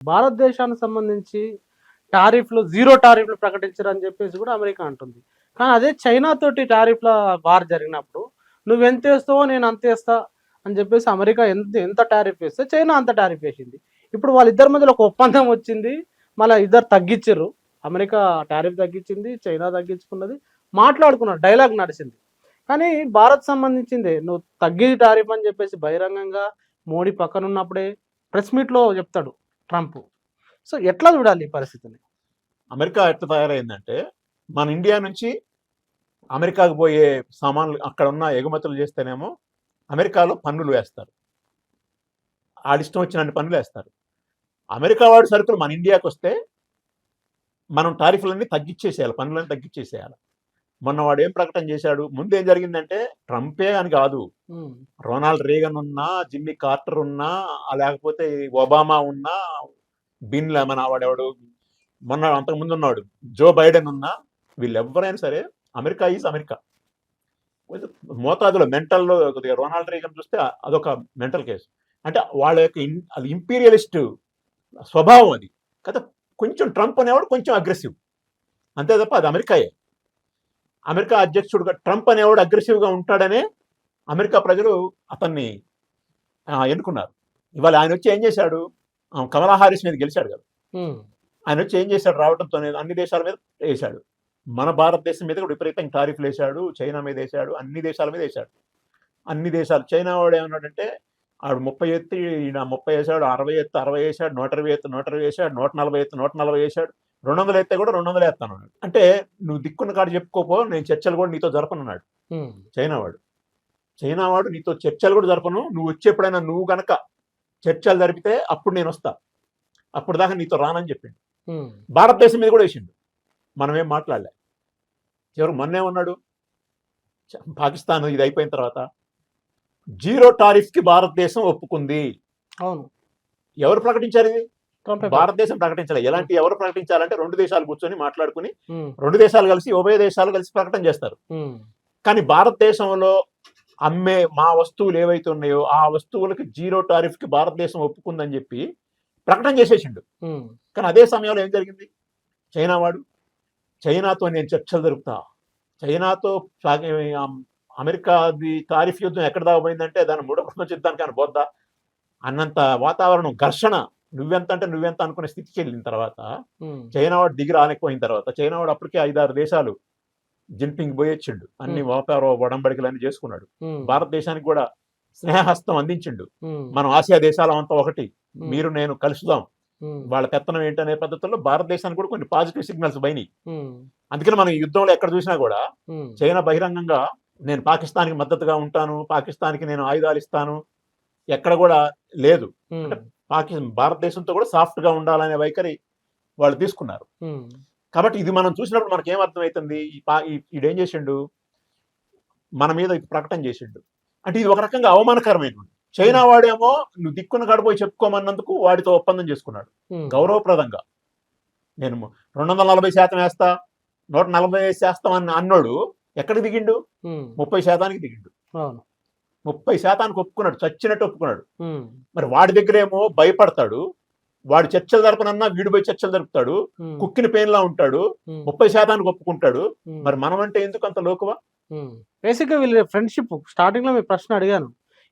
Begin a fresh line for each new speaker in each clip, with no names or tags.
భారతదేశానికి సంబంధించి టారిఫ్లు జీరో టారిఫ్లు ప్రకటించరని చెప్పేసి కూడా అమెరికా అంటుంది. కానీ అదే చైనా తోటి టారిఫ్ల వార్ జరిగినప్పుడు నువ్వు ఎంత వేస్తావో నేను అంత వేస్తా అని చెప్పేసి అమెరికా ఎంత ఎంత టారిఫ్ వేస్తే చైనా అంత టారిఫ్ వేసింది. ఇప్పుడు వాళ్ళిద్దరి మధ్యలో ఒక ఒప్పందం వచ్చింది మళ్ళీ ఇద్దరు తగ్గించారు అమెరికా టారిఫ్ తగ్గించింది చైనా తగ్గించుకున్నది. మాట్లాడుకున్నారు డైలాగ్ నడిచింది. కానీ భారత్ సంబంధించింది నువ్వు తగ్గి టారిఫ్ అని చెప్పేసి బహిరంగంగా మోడీ పక్కన ఉన్నప్పుడే ప్రెస్ మీట్లో చెప్తాడు. ట్రంప్. సో ఎట్లా చూడాలి ఈ పరిస్థితిని?
అమెరికా ఎట్లా తయారైందంటే మన ఇండియా నుంచి అమెరికాకు పోయే సామాన్లు అక్కడ ఉన్న ఎగుమతులు చేస్తేనేమో అమెరికాలో పన్నులు వేస్తారు. ఆడిష్టం వచ్చినన్ని పన్నులు వేస్తారు. అమెరికా వాడి సరుకులు మన ఇండియాకి వస్తే మనం టారిఫ్లన్నీ తగ్గించేసేయాలి పన్నులన్నీ తగ్గించేసేయాలి మొన్న వాడు ఏం ప్రకటన చేశాడు? ముందు ఏం జరిగిందంటే ట్రంపే అని కాదు. రొనాల్డ్ రేగన్ ఉన్నా జిమ్మీ కార్టర్ ఉన్నా లేకపోతే ఒబామా ఉన్నా బిన్ మన వాడెవడు మొన్న అంతకుముందు ఉన్నాడు. జో బైడెన్ ఉన్నా వీళ్ళు ఎవరైనా సరే అమెరికా ఈజ్ అమెరికా. మోతాదులో మెంటల్లో కొద్దిగా రొనాల్డ్ రేగన్ చూస్తే అదొక మెంటల్ కేసు. అంటే వాళ్ళ యొక్క అది ఇంపీరియలిస్ట్ స్వభావం అది. కదా కొంచెం ట్రంప్ అనేవాడు కొంచెం అగ్రెసివ్. అంతే తప్ప అది అమెరికాయే. అమెరికా అధ్యక్షుడుగా ట్రంప్ అనేవాడు అగ్రెసివ్గా ఉంటాడనే అమెరికా ప్రజలు అతన్ని ఎన్నుకున్నారు. ఇవాళ ఆయన వచ్చి ఏం చేశాడు? కమలా హారిస్ మీద గెలిచాడు కదా. ఆయన వచ్చి ఏం చేశాడు? రావడంతో అన్ని దేశాల మీద వేశాడు. మన భారతదేశం మీద కూడా విపరీతంగా టారిఫ్లు వేశాడు చైనా మీద వేశాడు అన్ని దేశాల మీద వేశాడు. అన్ని దేశాలు చైనా వాడు ఏమన్నాడంటే ఆడు ముప్పై ఎత్తి ఈయన ముప్పై వేసాడు అరవై ఎత్తు అరవై వేసాడు నూట ఇరవై ఎత్తు నూట ఇరవై వేసాడు నూట నలభై ఎత్తు నూట నలభై వేసాడు రెండు వందలు ఎత్తే కూడా రెండు వందలు వేస్తాను అన్నాడు. అంటే నువ్వు దిక్కున్న కాడు చెప్పుకోపో నేను చర్చలు కూడా నీతో జరపనున్నాడు
ఉమ్,
చైనా వాడు. చైనా వాడు నీతో చర్చలు కూడా జరపను. నువ్వు వచ్చేప్పుడైనా నువ్వు గనక చర్చలు జరిపితే అప్పుడు నేను వస్తా. అప్పుడు దాకా నీతో రానని చెప్పిండు. భారతదేశం మీద కూడా వేసిండు. మనం ఏం మాట్లాడలే. చివరికి మొన్నే ఉన్నాడు? పాకిస్తాన్ ఇది అయిపోయిన తర్వాత జీరో టారిఫ్కి భారతదేశం ఒప్పుకుంది.
అవును.
ఎవరు ప్రకటించారు ఇది? భారతదేశం ప్రకటించాలి. ఎలాంటి ఎవరు ప్రకటించాలంటే రెండు దేశాలు కూర్చొని మాట్లాడుకుని
ఉమ్,
రెండు దేశాలు కలిసి ఉభయ దేశాలు కలిసి ప్రకటన చేస్తారు.
ఉమ్,
కానీ భారతదేశంలో అమ్మే మా వస్తువులు ఏవైతే ఉన్నాయో ఆ వస్తువులకి జీరో టారిఫ్కి భారతదేశం ఒప్పుకుందని చెప్పి ప్రకటన చేసేసిండు. కానీ అదే సమయంలో ఏం జరిగింది? చైనా వాడు చైనాతో నేను చర్చలు జరుపుతా. చైనాతో అమెరికాది తారిఫ్ యుద్ధం ఎక్కడ దాకా పోయిందంటే దాని మూడో ప్రపంచ యుద్ధానికి అని పోద్దా అన్నంత వాతావరణం ఘర్షణ. నువ్వెంత అంటే నువ్వెంత అనుకునే స్థితికి వెళ్ళిన తర్వాత చైనా వాడు దిగి రానిపోయిన తర్వాత చైనా వాడు అప్పటికే ఐదారు దేశాలు జిన్పింగ్ పోయొచ్చిండు. అన్ని వ్యాపార ఒడంబడికలన్నీ చేసుకున్నాడు. భారతదేశానికి కూడా స్నేహహస్తం అందించిండు. మనం ఆసియా దేశాలం అంతా ఒకటి. మీరు నేను కలుసుదాం. వాళ్ళ పెత్తనం ఏంటనే పద్ధతుల్లో భారతదేశానికి కూడా కొన్ని పాజిటివ్ సిగ్నల్స్ పోయినాయి. అందుకని మనం యుద్ధంలో ఎక్కడ చూసినా కూడా చైనా బహిరంగంగా నేను పాకిస్తాన్కి మద్దతుగా ఉంటాను పాకిస్తాన్కి నేను ఆయుధాలు ఇస్తాను ఎక్కడ కూడా లేదు. పాకిస్తాన్ భారతదేశంతో కూడా సాఫ్ట్గా ఉండాలనే వైఖరి వాళ్ళు తీసుకున్నారు. కాబట్టి ఇది మనం చూసినప్పుడు మనకి ఏం అర్థమవుతుంది ఈ పా ఈ- ఈడేం చేసిండు? మన మీద ప్రకటన చేసిండు. అంటే ఇది ఒక రకంగా అవమానకరమైన చైనా వాడేమో నువ్వు దిక్కున కాడిపోయి చెప్పుకోమన్నందుకు వాడితో ఒప్పందం చేసుకున్నాడు. గౌరవప్రదంగా. నేను రెండు వందల నలభై శాతం వేస్తా నూట నలభై శాతం అన్న అన్నోడు. ఎక్కడికి దిగిండు? ముప్పై శాతానికి దిగిండు. ముప్పై శాతానికి ఒప్పుకున్నాడు చచ్చినట్టు ఒప్పుకున్నాడు. మరి వాడి దగ్గరేమో భయపడతాడు వాడు చర్చలు జరపనన్నా వీడు పోయి చర్చలు జరుపుతాడు కుక్కిన పేన్లా ఉంటాడు
ఉమ్,
ముప్పై శాతానికి ఒప్పుకుంటాడు. మరి మనం అంటే ఎందుకు అంత లోకువా?
బేసిక్గా వీళ్ళ ఫ్రెండ్షిప్ స్టార్టింగ్లో మీ ప్రశ్న అడిగాను.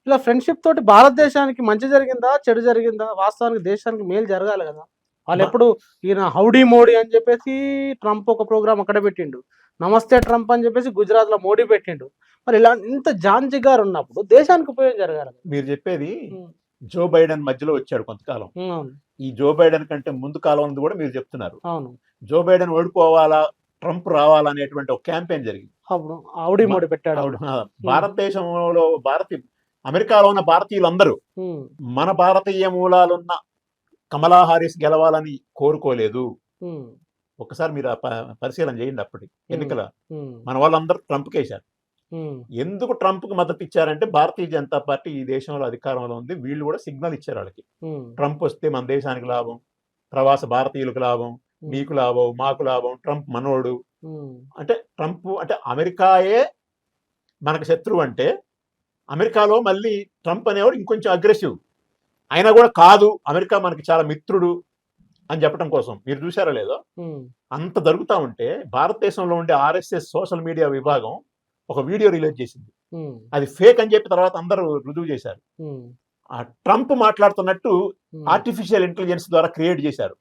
ఇలా ఫ్రెండ్షిప్ తోటి భారతదేశానికి మంచి జరిగిందా చెడు జరిగిందా వాస్తవానికి దేశానికి మేలు జరగాలి కదా? వాళ్ళు ఎప్పుడు ఈయన హౌడీ మోడీ అని చెప్పేసి ట్రంప్ ఒక ప్రోగ్రామ్ అక్కడ పెట్టిండు. నమస్తే ట్రంప్ అని చెప్పేసి గుజరాత్లో మోడీ పెట్టిండు. మరి ఇలా ఇంత జాంజి గారు ఉన్నప్పుడు దేశానికి ఉపయోగం జరగాలి.
మీరు చెప్పేది జో బైడెన్ మధ్యలో వచ్చాడు కొంతకాలం. ఈ జో బైడెన్ కంటే ముందు కాలం ఉంది కూడా మీరు చెప్తున్నారు.
అవును.
జో బైడెన్ ఓడిపోవాలా ట్రంప్ రావాలా అనేటువంటి ఒక క్యాంపెయిన్ జరిగింది.
మోడీ పెట్టాడు.
భారతదేశంలో భారతీయ అమెరికాలో ఉన్న భారతీయులందరూ మన భారతీయ మూలాలున్న కమలా హారిస్ గెలవాలని కోరుకోలేదు. ఒకసారి మీరు పరిశీలన చేయండి అప్పటి ఎన్నికల మన వాళ్ళందరూ ట్రంప్ కేశారు ఎందుకు ట్రంప్కు మద్దతు ఇచ్చారంటే భారతీయ జనతా పార్టీ ఈ దేశంలో అధికారంలో ఉంది. వీళ్ళు కూడా సిగ్నల్ ఇచ్చారు వాళ్ళకి. ట్రంప్ వస్తే మన దేశానికి లాభం ప్రవాస భారతీయులకు లాభం నీకు లాభం మాకు లాభం ట్రంప్ మనోడు. అంటే ట్రంప్ అంటే అమెరికాయే మనకు శత్రువు అంటే అమెరికాలో మళ్ళీ ట్రంప్ అనేవాడు ఇంకొంచెం అగ్రెసివ్ అయినా కూడా కాదు అమెరికా మనకి చాలా మిత్రుడు అని చెప్పడం కోసం. మీరు చూసారా లేదో? అంత జరుగుతూ ఉంటే భారతదేశంలో ఉండే ఆర్ఎస్ఎస్ సోషల్ మీడియా విభాగం ఒక వీడియో రిలీజ్ చేసింది. అది ఫేక్ అని చెప్పి తర్వాత అందరూ రుజువు చేశారు. ఆ ట్రంప్ మాట్లాడుతున్నట్టు ఆర్టిఫిషియల్ ఇంటెలిజెన్స్ ద్వారా క్రియేట్ చేశారు.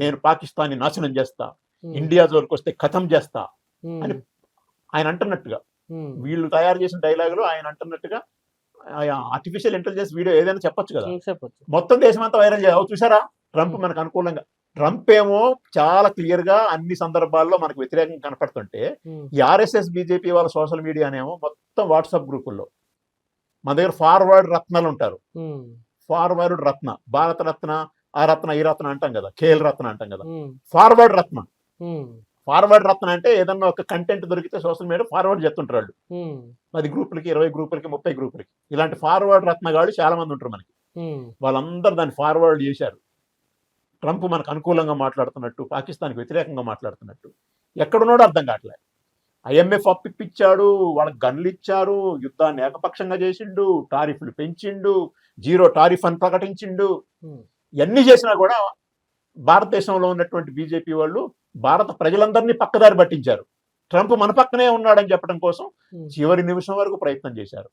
నేను పాకిస్తాన్ నాశనం చేస్తా ఇండియా జోలికి వస్తే ఖతం చేస్తా అని ఆయన అంటున్నట్టుగా. వీళ్ళు తయారు చేసిన డైలాగులు ఆయన అంటున్నట్టుగా ఆర్టిఫిషియల్ ఇంటెలిజెన్స్ వీడియో ఏదైనా చెప్పొచ్చు కదా. మొత్తం దేశం అంతా వైరల్ చేయాలి చూసారా? ట్రంప్. మనకు అనుకూలంగా ట్రంప్ ఏమో చాలా క్లియర్గా అన్ని సందర్భాల్లో మనకు వ్యతిరేకంగా కనపడుతుంటే ఈ ఆర్ఎస్ఎస్ బీజేపీ వాళ్ళ సోషల్ మీడియానేమో మొత్తం వాట్సాప్ గ్రూపుల్లో. మన దగ్గర ఫార్వర్డ్ రత్నాలు ఉంటారు. ఫార్వర్డ్ రత్న భారత రత్న ఆ రత్న ఈ రత్న అంటాం కదా కేఎల్ రత్న అంటాం కదా. ఫార్వర్డ్ రత్న. ఫార్వర్డ్ రత్న అంటే ఏదన్నా ఒక కంటెంట్ దొరికితే సోషల్ మీడియా ఫార్వర్డ్ చేస్తుంటారు వాళ్ళు. పది గ్రూపులకి ఇరవై గ్రూపులకి ముప్పై గ్రూపులకి. ఇలాంటి ఫార్వర్డ్ రత్నగాళ్ళు చాలా మంది ఉంటారు మనకి. వాళ్ళందరూ దాన్ని ఫార్వర్డ్ చేశారు. ట్రంప్ మనకు అనుకూలంగా మాట్లాడుతున్నట్టు పాకిస్తాన్కి వ్యతిరేకంగా మాట్లాడుతున్నట్టు. ఎక్కడున్నాడో అర్థం కావట్లే. ఐఎంఎఫ్ అప్పిప్పించాడు వాళ్ళకి గన్లు ఇచ్చారు యుద్ధాన్ని ఏకపక్షంగా చేసిండు టారిఫ్లు పెంచిండు జీరో టారిఫ్ అని ప్రకటించిండు. ఇవన్నీ చేసినా కూడా భారతదేశంలో ఉన్నటువంటి బీజేపీ వాళ్ళు భారత ప్రజలందరినీ పక్కదారి పట్టించారు. ట్రంప్ మన పక్కనే ఉన్నాడని చెప్పడం కోసం. చివరి నిమిషం వరకు ప్రయత్నం చేశారు.